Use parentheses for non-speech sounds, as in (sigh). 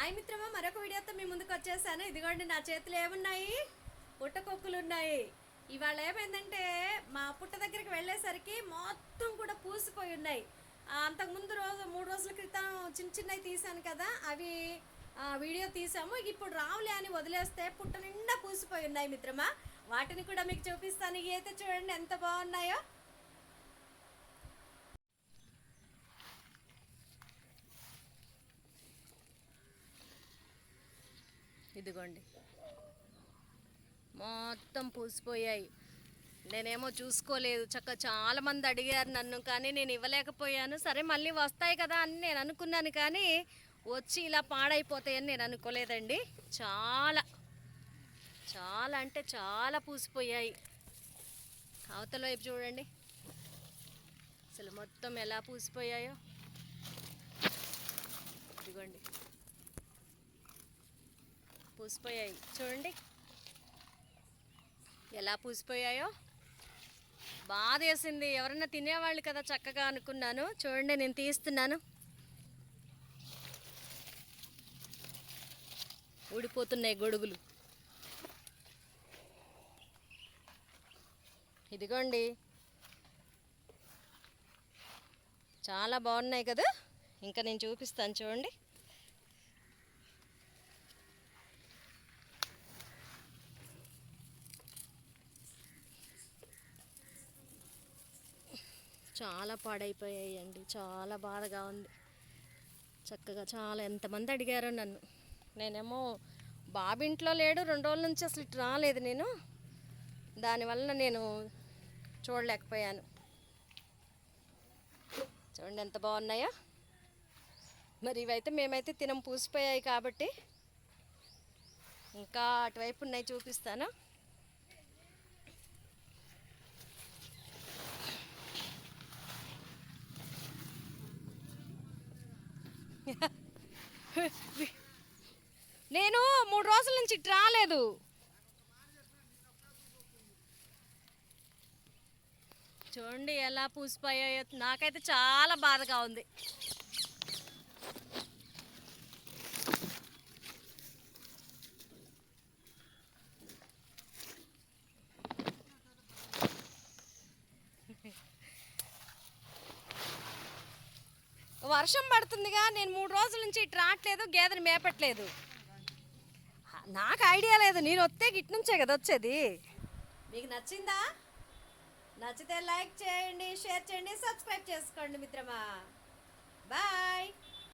Hi మిత్రమా మరొక వీడియోతో మీ ముందుకు వచ్చేసాను. ఇదిగోండి నా చేతులు ఏమున్నాయి? పుట్టకొక్కులు ఉన్నాయి ఇవాళ ఏమైందంటే మా పుట్ట దగ్గరికి వెళ్ళేసరికి మొత్తం కూడా పూసిపోయి ఉన్నాయి. అంతకుముందు రోజు మూడు రోజుల క్రితం చిన్న చిన్నవి తీసాను కదా అవి వీడియో తీసాము ఇప్పుడు రావులే అని వదిలేస్తే పుట్ట నిండా పూసిపోయి ఉన్నాయి మిత్రమా. వాటిని కూడా మీకు చూపిస్తాను. ఇవి అయితే చూడండి ఎంత బాగున్నాయో. ఇదిగోండి. మొత్తం పూసిపోయాయి. నేనేమో చూసుకోలేదు. చక్క చాలా మంది అడిగారు నన్ను కానీ నేను ఇవ్వలేకపోయాను. సరే మళ్ళీ వస్తాయి కదా అని నేను అనుకున్నాను కానీ వచ్చి ఇలా పాడైపోతాయని నేను అనుకోలేదండి. చాలా చాలా అంటే చాలా పూసిపోయాయి. అవతల వైపు చూడండి. అసలు మొత్తం ఎలా పూసిపోయాయో. ఇదిగోండి. పూసిపోయాయి. చూడండి. ఎలా పూసిపోయాయో. బాధ వేసింది. ఎవరన్నా తినేవాళ్ళు కదా చక్కగా అనుకున్నాను. చూడండి నేను తీస్తున్నాను. ఊడిపోతున్నాయి గొడుగులు. ఇదిగోండి. చాలా బాగున్నాయి కదా. ఇంకా నేను చూపిస్తాను చూడండి. చాలా పాడైపోయాయి అండి చాలా బాధగా ఉంది. చక్కగా చాలా ఎంతమంది అడిగారో నన్ను. నేనేమో బాబు ఇంట్లో లేడు రెండు రోజుల నుంచి అసలు ఇటు రాలేదు నేను. దానివల్ల నేను చూడలేకపోయాను. చూడండి ఎంత బాగున్నాయో. మరి ఇవైతే మేమైతే తినం పూసిపోయాయి కాబట్టి ఇంకా అటువైపు ఉన్నాయి చూపిస్తాను. (laughs) నేను మూడు రోజుల నుంచి ఇటు రాలేదు. చూడండి ఎలా పూసిపోయాయో నాకైతే చాలా బాధగా ఉంది. వర్షం పడుతుందిగా నేను మూడు రోజుల నుంచి ఇటు రావట్లేదు గేదెని మేపట్లేదు. నాకు ఐడియా లేదు నేను వస్తే గిట్ నుంచే కదా వచ్చేది. మీకు నచ్చిందా? నచ్చితే లైక్ చేయండి షేర్ చేయండి సబ్స్క్రైబ్ చేసుకోండి మిత్రమా. బాయ్.